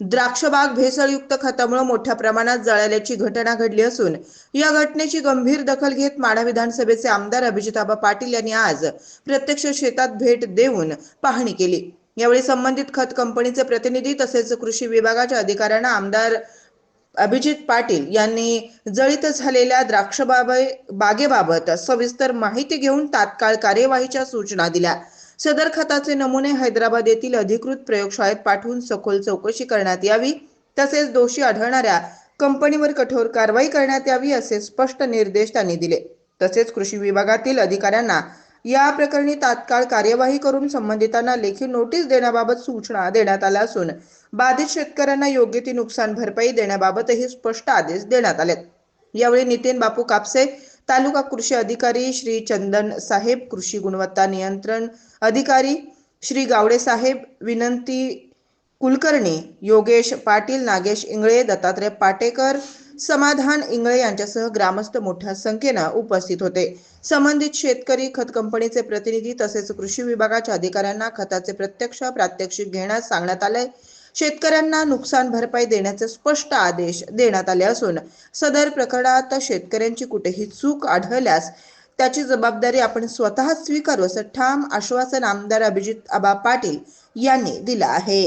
द्राक्षबाग भेसळयुक्त खतामुळे मोठ्या प्रमाणात जळाल्याची घटना घडली असून या घटनेची गंभीर दखल घेत माढा विधानसभेचे आमदार अभिजिताबा पाटील यांनी आज प्रत्यक्ष शेतात भेट देऊन पाहणी केली. यावेळी संबंधित खत कंपनीचे प्रतिनिधी तसेच कृषी विभागाच्या अधिकाऱ्यांना आमदार अभिजित पाटील यांनी जळीत झालेल्या द्राक्ष बागेबाबत सविस्तर माहिती घेऊन तात्काळ कार्यवाहीच्या सूचना दिल्या. सदर खताचे नमुने हैदराबाद येथील अधिकृत प्रयोगशाळेत पाठवून सखोल चौकशी करण्यात यावी तसेच दोषी आढळणाऱ्या कंपनीवर कठोर कारवाई करण्यात यावी असे स्पष्ट निर्देश त्यांनी दिले. तसेच कृषी विभागातील अधिकाऱ्यांना या प्रकरणी तात्काळ कार्यवाही करून संबंधितांना लेखी नोटीस देण्याबाबत सूचना देण्यात आल्या असून बाधित शेतकऱ्यांना योग्य ती नुकसान भरपाई देण्याबाबतही स्पष्ट आदेश देण्यात आलेत. यावेळी नितीन बापू कापसे तालुका कृषी अधिकारी श्री चंदन साहेब कृषी गुणवत्ता नियंत्रण अधिकारी श्री गावडे साहेब विनंती कुलकर्णी योगेश पाटील नागेश इंगळे दत्तात्रय पाटेकर समाधान इंगळे यांच्यासह ग्रामस्थ मोठ्या संख्येनं उपस्थित होते. संबंधित शेतकरी खत कंपनीचे प्रतिनिधी तसेच कृषी विभागाच्या अधिकाऱ्यांना खताचे प्रत्यक्ष प्रात्यक्षिक घेण्यास सांगण्यात आले शेतकऱ्यांना नुकसान भरपाई देण्याचे स्पष्ट आदेश देण्यात आले असून सदर प्रकरणात शेतकऱ्यांची कुठेही चूक आढळल्यास त्याची जबाबदारी आपण स्वतः स्वीकारू असं ठाम आश्वासन आमदार अभिजित आबा पाटील यांनी दिलं आहे.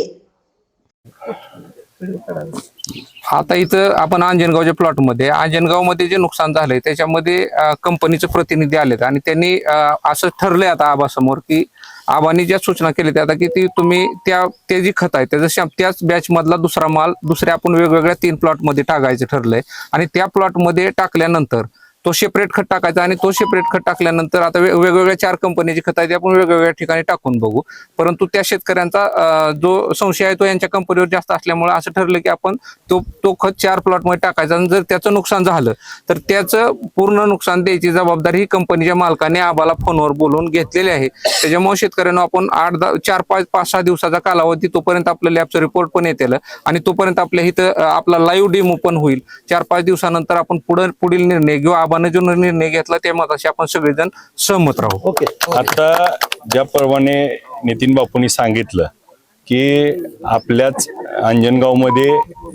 आता इथं आपण अंजनगावच्या प्लॉटमध्ये अंजनगावमध्ये जे नुकसान झालंय त्याच्यामध्ये कंपनीचे प्रतिनिधी आलेत आणि त्यांनी असं ठरलंय आता आबासमोर की आबांनी ज्या सूचना केल्या आता की ती तुम्ही त्या ते जी खत आहे त्याचा त्याच बॅच मधला दुसरा माल दुसऱ्या आपण वेगवेगळ्या तीन प्लॉटमध्ये टाकायचं ठरलंय. आणि त्या प्लॉटमध्ये टाकल्यानंतर तो सेपरेट खत टाकायचा आणि तो सेपरेट खत टाकल्यानंतर आता वेगवेगळ्या चार कंपनीची खत आहे ते आपण वेगवेगळ्या ठिकाणी टाकून बघू. परंतु त्या शेतकऱ्यांचा जो संशय आहे तो यांच्या कंपनीवर जास्त असल्यामुळे असं ठरलं की आपण तो तो खत चार प्लॉटमध्ये टाकायचा आणि जर त्याचं नुकसान झालं तर त्याचं पूर्ण नुकसान द्यायची जबाबदारी ही कंपनीच्या मालकाने आबाला फोनवर बोलून घेतलेली आहे. त्याच्यामुळे शेतकऱ्यांना आपण आठ दहा चार पाच पाच सहा दिवसाचा कालावधी तोपर्यंत आपल्या लॅबचं रिपोर्ट पण येते आणि तोपर्यंत आपल्या इथं आपला लाईव्ह डेमो पण होईल. चार पाच दिवसानंतर आपण पुढे पुढील निर्णय किंवा आबाने जो निर्णय घेतला त्या मताशी आपण सगळेजण सहमत राहू. आता ज्याप्रमाणे नितीन बापूंनी सांगितलं की आपल्याच अंजनगावमध्ये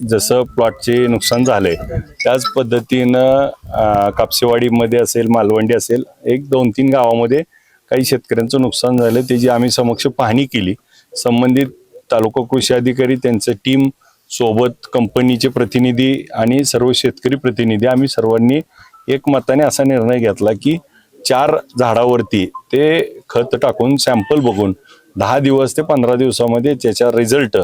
जसं प्लॉटचे नुकसान झालंय त्याच पद्धतीनं कापसेवाडीमध्ये असेल मालवंडी असेल एक दोन तीन गावामध्ये काही शेतकऱ्यांचं नुकसान झालं त्याची आम्ही समक्ष पाहणी केली संबंधित तालुका कृषी अधिकारी त्यांचं टीम सोबत कंपनीचे प्रतिनिधी आणि सर्व शेतकरी प्रतिनिधी आम्ही सर्वांनी एकमताने असा निर्णय घेतला की चार झाडावरती ते खत टाकून सॅम्पल बघून दहा दिवस ते पंधरा दिवसामध्ये त्याचा रिझल्ट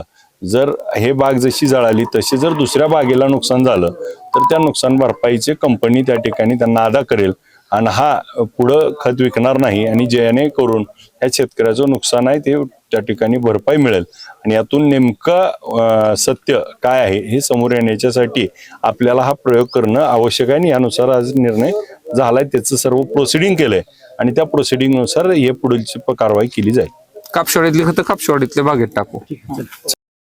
जर हे बाग जशी जळाली तशी जर दुसऱ्या बागेला नुकसान झालं तर त्या नुकसान भरपाईचे कंपनी त्या ठिकाणी त्यांना अदा करेल. आणि हा पुढं खत विकणार नाही आणि जेणेकरून ह्या शेतकऱ्याचं नुकसान आहे ते त्या ठिकाणी भरपाई मिळेल. आणि यातून नेमकं सत्य काय आहे हे समोर येण्याच्यासाठी आपल्याला हा प्रयोग करणं आवश्यक आहे आणि यानुसार आज निर्णय झालाय. त्याचं सर्व प्रोसिडिंग केलंय. आणि त्या प्रोसिडिंगनुसार हे पुढील कारवाई केली जाईल. कापशेवाडीतली खतं कापशेवाडीतल्या बागेत टाकू.